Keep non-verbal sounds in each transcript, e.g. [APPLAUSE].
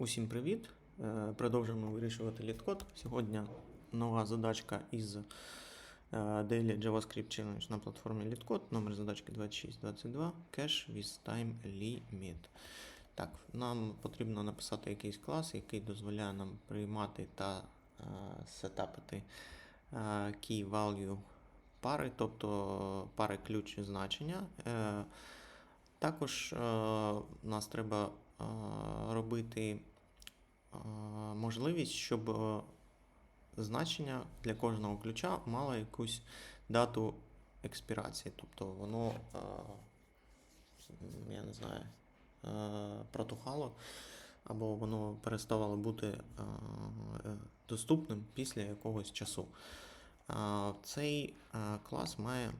Усім привіт! Е, Продовжуємо вирішувати літкод. Сьогодні нова задачка із е, Daily JavaScript Challenge на платформі LeetCode. Номер задачки 2622 Cache with Time Limit. Так, нам потрібно написати якийсь клас, який дозволяє нам приймати та е, сетапити key value пари, тобто пари ключ значення. Е, також нас треба робити можливість, щоб е, значення для кожного ключа мало якусь дату експірації. Тобто воно, е, я не знаю, е, протухало або воно переставало бути е, е, доступним після якогось часу. Е, Цей е, клас має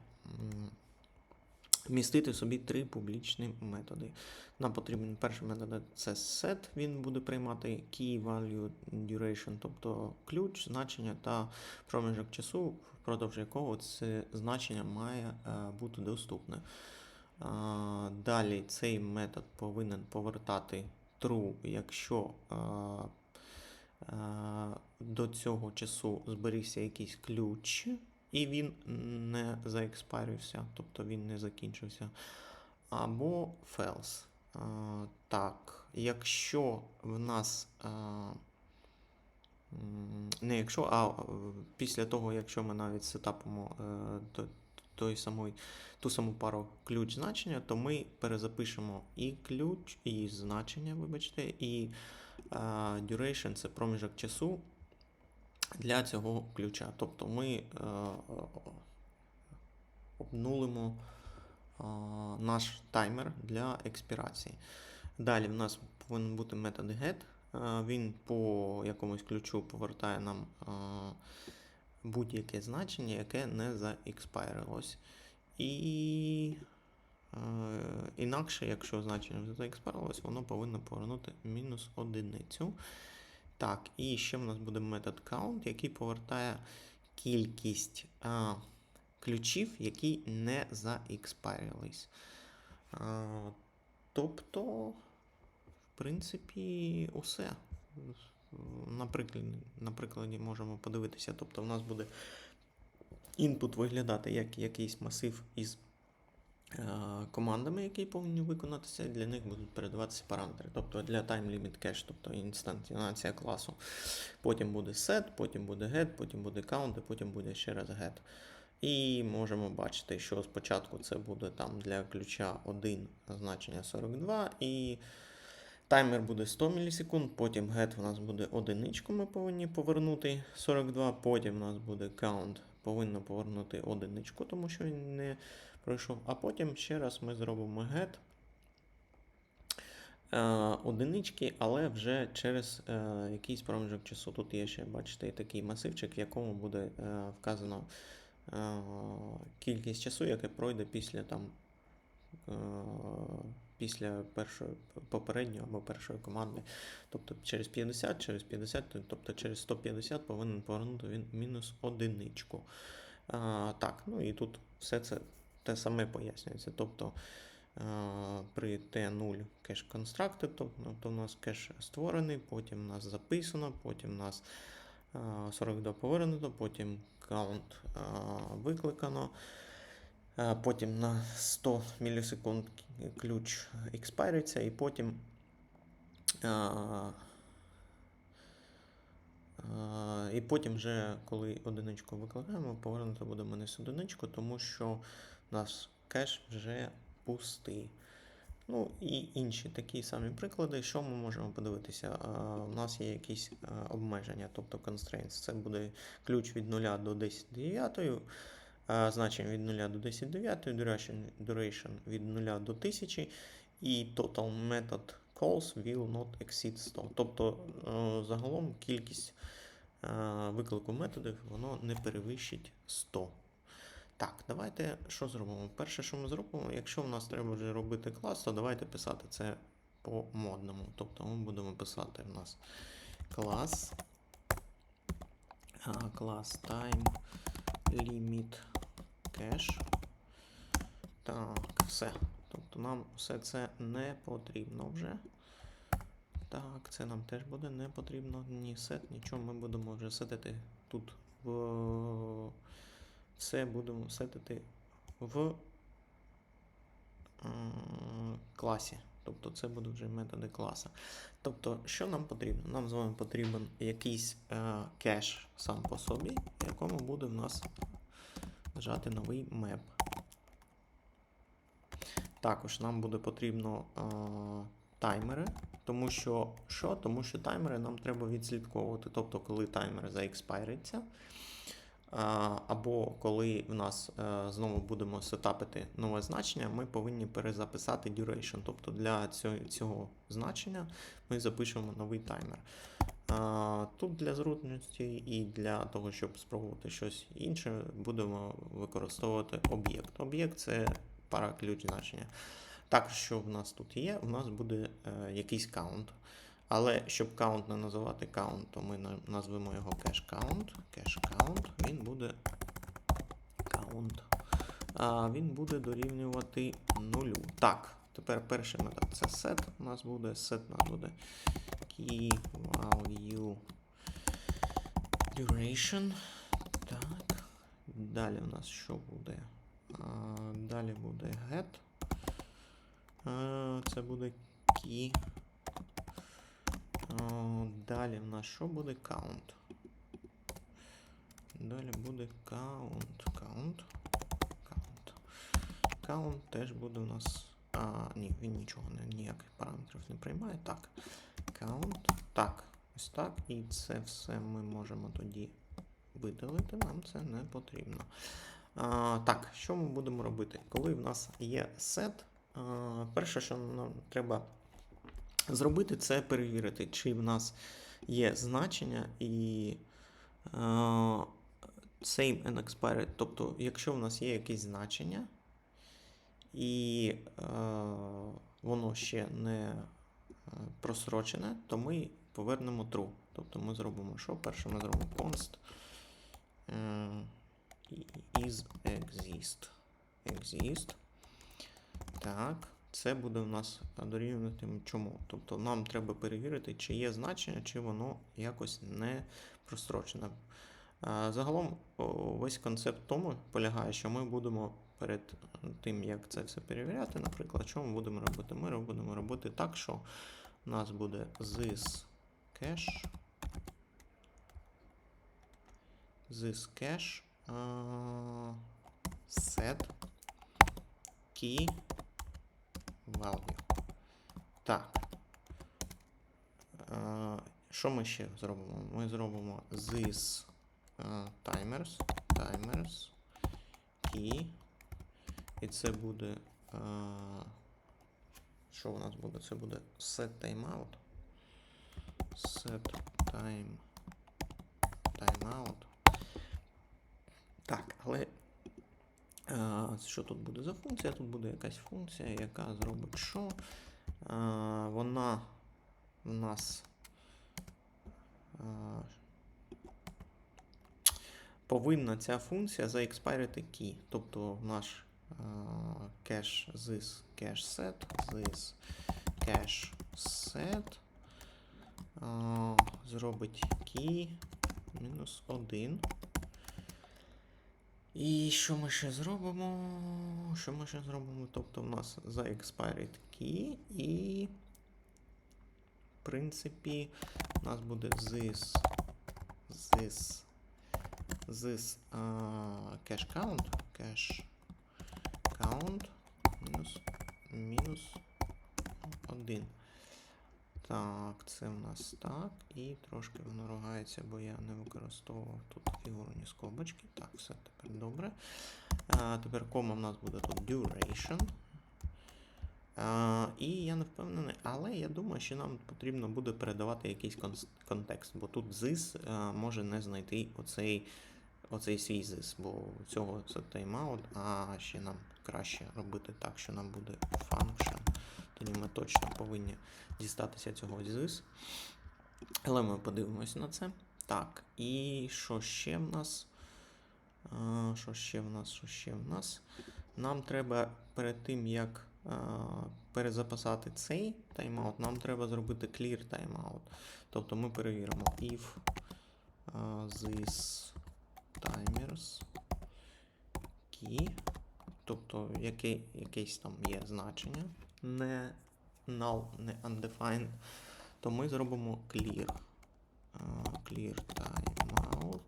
м, вмістити в собі три публічні методи. Нам потрібен перший метод це set, він буде приймати key value duration, тобто ключ, значення та проміжок часу, впродовж якого це значення має е, бути доступне. Далі цей метод повинен повертати true, якщо е, е, до цього часу зберігся якийсь ключ, і він не заекспарівся, тобто він не закінчився. Або false. А, так, якщо в нас. Не якщо, а е, після того, якщо ми навіть сетапимо е, той самий, ту саму пару ключ значення, то ми перезапишемо і ключ, і значення, вибачте, і duration це проміжок часу для цього ключа. Тобто ми е, обнулимо а, наш таймер для експірації. Далі в нас повинен бути метод get. Е, Він по якомусь ключу повертає нам будь-яке значення, яке не заекспайрилось. І е, інакше, якщо значення вже заекспайрилось, воно повинно повернути мінус одиницю. Так, і ще в нас буде метод count, який повертає кількість а, ключів, які не заекспайрились. Тобто, в принципі, усе. На прикладі, на прикладі можемо подивитися. Тобто, в нас буде інпут виглядати як якийсь масив із командами, які повинні виконатися, для них будуть передаватися параметри. Тобто для time limit cache, тобто інстантіонація класу. Потім буде set, потім буде get, потім буде count, і потім буде ще раз get. І можемо бачити, що спочатку це буде там для ключа 1 значення 42, і таймер буде 100 мілісекунд, потім get у нас буде одиничку, ми повинні повернути 42, потім у нас буде count, повинно повернути одиничку, тому що не пройшов. А потім ще раз ми зробимо get е, одинички, але вже через е, якийсь проміжок часу. Тут є ще, бачите, такий масивчик, в якому буде е, вказано кількість часу, яке пройде після там. Після першої попередньої або першої команди. Тобто через 50, через 50, тобто через 150 повинен повернути він мінус одиничку. А, так, ну і тут все це те саме пояснюється. Тобто а, при T0 кеш constructed, тобто то в нас кеш створений, потім у нас записано, потім у нас а, 42 повернуто, потім count а, викликано. Потім на 100 мілісекунд ключ експайриться, і потім і потім вже, коли одиничку викликаємо, повернути будемо не з одиничку, тому що нас кеш вже пустий. Ну і інші такі самі приклади, що ми можемо подивитися. У нас є якісь обмеження, тобто constraints. Це буде ключ від 0 до 10 9 а, значень від 0 до 10 9, duration, duration від 0 до 1000, і total method calls will not exceed 100. Тобто е, загалом кількість е, виклику методів воно не перевищить 100. Так, давайте що зробимо? Перше, що ми зробимо, якщо в нас треба вже робити клас, то давайте писати це по модному. Тобто ми будемо писати в нас клас, клас time limit cache. Так, все. Тобто нам все це не потрібно вже. Так, це нам теж буде не потрібно. Ні сет, нічого. Ми будемо вже сетити тут в. Це будемо сетити в класі. Тобто це будуть вже методи класа. Тобто, що нам потрібно? Нам з вами потрібен якийсь е, кеш сам по собі, в якому буде в нас лежати новий меп. Також нам буде потрібно е, таймери, тому що що? Тому що таймери нам треба відслідковувати. Тобто, коли таймер заекспайриться, або коли в нас е, знову будемо сетапити нове значення, ми повинні перезаписати duration. Тобто для цього, значення ми запишемо новий таймер. Тут для зручності і для того, щоб спробувати щось інше, будемо використовувати об'єкт. Об'єкт це пара ключ значення. Також, що в нас тут є, у нас буде е, якийсь каунт. Але щоб каунт не називати каунт, то ми назвемо його. Cache count, він буде count. А він буде дорівнювати нулю. Так, тепер перший метод це set. У нас буде set у нас буде key value duration. Так. Далі у нас що буде? А, далі буде get. А, це буде key. Далі в нас що буде count? Далі буде count. Count. Count. Count теж буде у нас. А, ні, він нічого ніяких параметрів не приймає. Так. Count. Так. Ось так. І це все ми можемо тоді видалити. Нам це не потрібно. А, так, що ми будемо робити? Коли в нас є а, перше, що нам треба зробити, це перевірити, чи в нас є значення і е, same and expired. Тобто, якщо в нас є якесь значення, і е, воно ще не е, просрочене, то ми повернемо true. Тобто ми зробимо що? Перше ми зробимо const е, is exist. Exist. Так, це буде у нас дорівнювати чому? Тобто нам треба перевірити, чи є значення, чи воно якось не прострочене. Загалом весь концепт тому полягає, що ми будемо перед тим, як це все перевіряти, наприклад, що ми будемо робити? Ми будемо робити так, що у нас буде this cache, this cache set key value. Так. Е, Що ми ще зробимо? Ми зробимо this е, timers, timers key. І це буде. е, Що у нас буде? Це буде set timeout. Set time. Timeout. Так, але Що тут буде за функція? Тут буде якась функція, яка зробить що? Вона в нас повинна ця функція заекспайрити key. Тобто наш cache this cache set, this cache set зробить key мінус 1. І що ми ще зробимо? Що ми ще зробимо? Тобто в нас за expired key і, в принципі, у нас буде this, this, this uh, cache count, cache count мінус, мінус 1. Так, це в нас так. І трошки воно ругається, бо я не використовував тут фігурні скобочки. Так, все тепер добре. А, Тепер кома в нас буде тут duration. А, і я не впевнений, але я думаю, що нам потрібно буде передавати якийсь кон- контекст, бо тут this а, може не знайти оцей, оцей свій this, бо цього це timeout, а ще нам краще робити так, що нам буде function. Тоді ми точно повинні дістатися цього this. Але ми подивимось на це. Так, і що ще в нас? Що ще в нас? Що ще в нас? Нам треба перед тим, як перезаписати цей тайм-аут, нам треба зробити clear timeout. Тобто ми перевіримо if this timers key, тобто який, якесь там є значення, не null, не undefined, то ми зробимо clear. е, Clear timeout.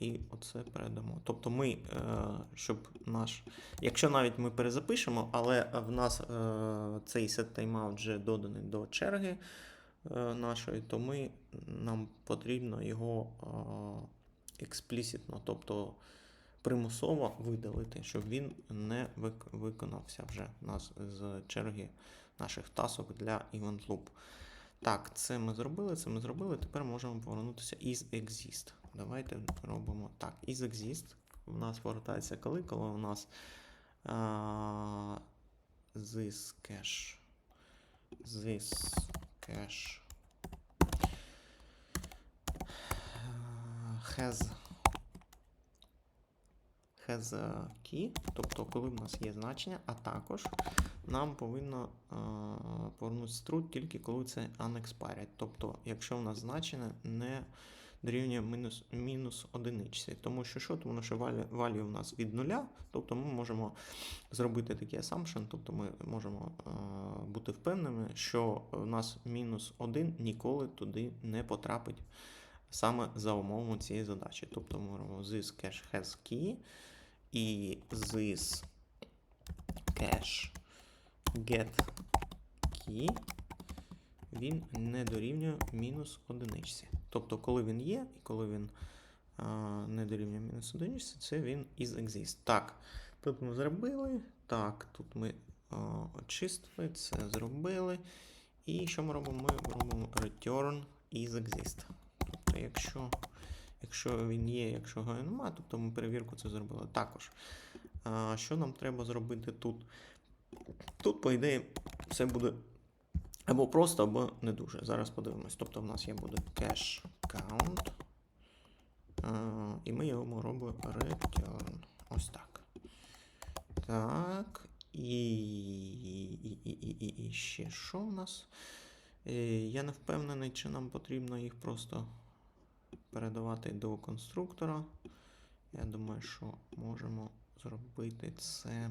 І оце передамо. Тобто ми, е, щоб наш. Якщо навіть ми перезапишемо, але в нас е, цей set timeout вже доданий до черги нашої, то ми, нам потрібно його експліситно, тобто примусово видалити, щоб він не вик- виконався вже нас з черги наших тасок для event loop. Так, це ми зробили, це ми зробили. Тепер можемо повернутися із exist. Давайте робимо так. Із exist в нас повертається коли, коли у нас а, this cache. This cache has has a key, тобто коли в нас є значення, а також нам повинно а, повернутися true тільки коли це unexpired. Тобто, якщо в нас значення не дорівнює мінус, мінус одиничці. Тому що що? Тому що value, у нас від нуля, тобто ми можемо зробити такий assumption, тобто ми можемо а, бути впевненими, що у нас мінус один ніколи туди не потрапить саме за умовами цієї задачі. Тобто ми робимо this cache has key і this cache get key він не дорівнює мінус одиничці. Тобто, коли він є, і коли він а, не дорівнює мінус одиничці, це він is exist. Так, тут ми зробили. Так, тут ми а, очистили, це зробили. І що ми робимо? Ми робимо return is exist. Тобто, якщо, якщо він є, якщо його немає, тобто ми перевірку це зробили. Також. А, що нам треба зробити тут? Тут, по ідеї, все буде або просто, або не дуже. Зараз подивимось. Тобто в нас є буде cache count. А, і ми йому робимо return. Ось так. Так. І, і, і, і, і, і ще що в нас? Е, Я не впевнений, чи нам потрібно їх просто передавати до конструктора. Я думаю, що можемо зробити це.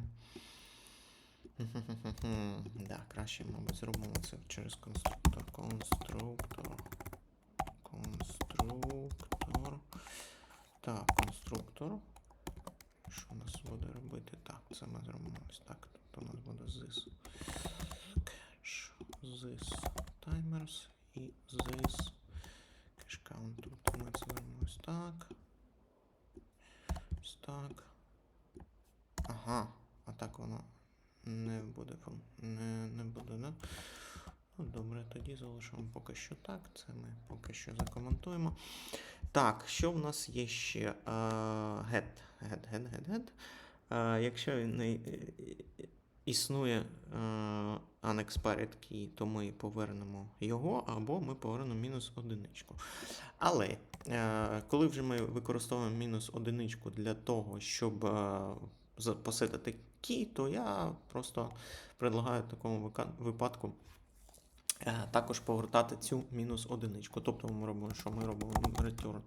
[LAUGHS] Да, краще, мабуть, зробимо це через конструктор. Конструктор. Конструктор. Так, конструктор. Що у нас буде робити? Так, це ми зробимо ось так. Тобто у нас буде this cache, this timers і this cache count. Тобто ми це зробимо ось так. Ось так. Ага, а так воно не буде, не, не буде, да? Ну, добре, тоді залишимо поки що так. Це ми поки що закоментуємо. Так, що в нас є ще? Get, get, get, get, get. Якщо не е, існує е, unexpired key, то ми повернемо його, або ми повернемо мінус одиничку. Але е, коли вже ми використовуємо мінус одиничку для того, щоб е, посетити key, то я просто предлагаю в такому випадку е, також повертати цю мінус одиничку. Тобто ми робимо, що ми робимо return.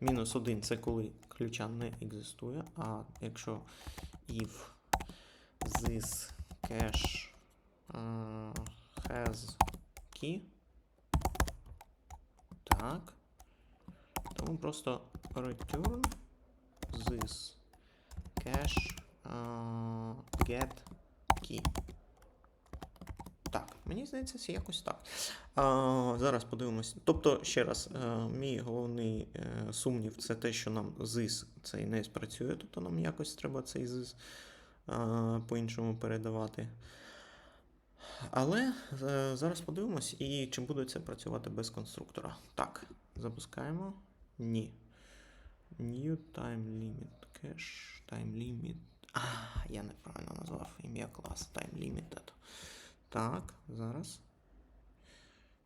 Мінус один це коли ключа не екзистує. А якщо if this cache е, has key, так, то ми просто return this cache get key. Так, мені здається, це якось так. А, зараз подивимось. Тобто, ще раз, е, мій головний е, сумнів це те, що нам ZIS цей не спрацює, тобто нам якось треба цей ZIS е, по-іншому передавати. Але зараз подивимось, і чи буде це працювати без конструктора. Так, запускаємо. Ні. New time limit cache, time limit. А, я неправильно назвав ім'я класу time limited. Так, зараз.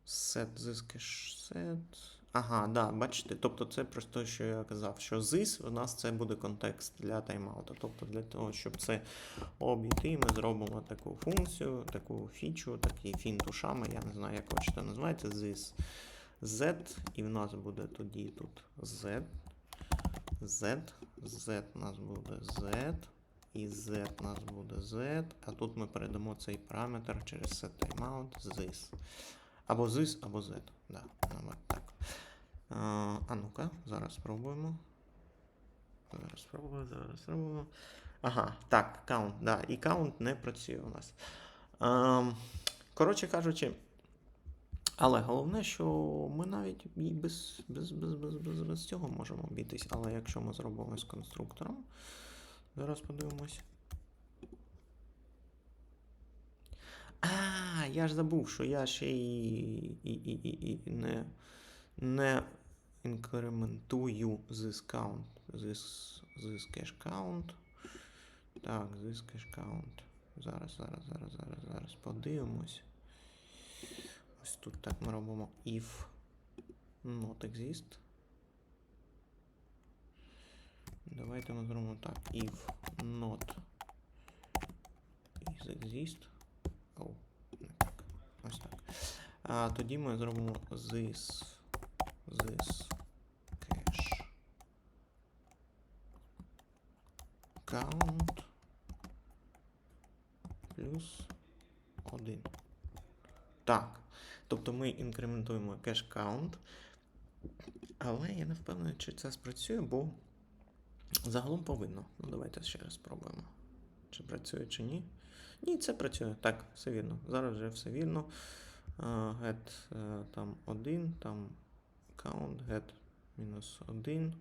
Set this cache set. Ага, да, бачите, тобто це просто що я казав, що this у нас це буде контекст для таймаута. Тобто для того, щоб це обійти, ми зробимо таку функцію, таку фічу, такий фінт ушами, я не знаю, як хочете називаєте, this z, і в нас буде тоді тут z, z, z у нас буде z, і z у нас буде z, а тут ми передамо цей параметр через set timeout this. Або this, або z. Да, так. А ну-ка, зараз спробуємо. Зараз спробуємо, зараз спробуємо. Ага, так, count, да, і count не працює у нас. Коротше кажучи, але головне, що ми навіть і без, без, без, без, без, без цього можемо обійтись. Але якщо ми зробимо з конструктором, зараз подивимось. А, я ж забув, що я ще і, і, і, і, і не, не інкрементую this count. This, cache count. Так, this. Зараз, зараз, зараз, зараз, зараз подивимось. Ось тут так ми робимо if not exist. Давайте ми зробимо так. If not is exist. Не так. Ось так. А тоді ми зробимо this, this cache count плюс 1. Так. Тобто ми інкрементуємо cache count, але я не впевнений, чи це спрацює, бо загалом повинно. Ну, давайте ще раз спробуємо. Чи працює, чи ні. Ні, це працює. Так, все вірно. Зараз вже все вірно. Get е, там 1, там count, get мінус 1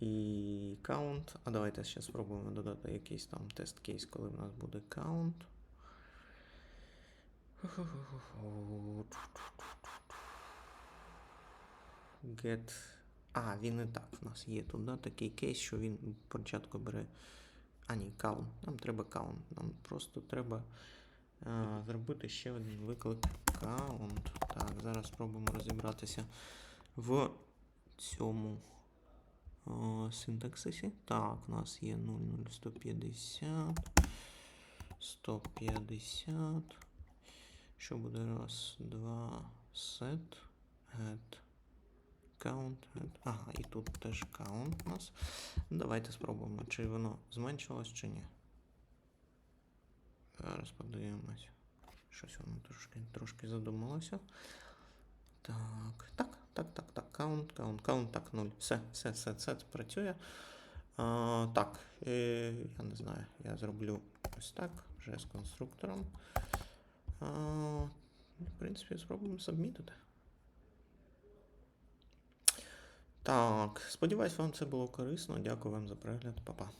і count. А давайте ще спробуємо додати якийсь там тест кейс, коли в нас буде count. Get. А, він і так в нас є тут, да, такий кейс, що він спочатку бере. А, ні, count. Нам треба count. Нам просто треба а, зробити ще один виклик count. Так, зараз спробуємо розібратися в цьому о, синтаксисі. Так, у нас є 00150. 150. Що буде раз, два, set, add, count. Ага, і тут теж count у нас. Давайте спробуємо, чи воно зменшилось, чи ні. Зараз подивимось. Щось воно трошки, трошки задумалося. Так, так, так, так, так. Count, count, count, так, 0. Все, все, все, це працює. А, так, е, я не знаю, я зроблю ось так, вже з конструктором. А, в принципі, спробуємо сабмітити. Так, сподіваюсь, вам це було корисно. Дякую вам за перегляд, Па-па.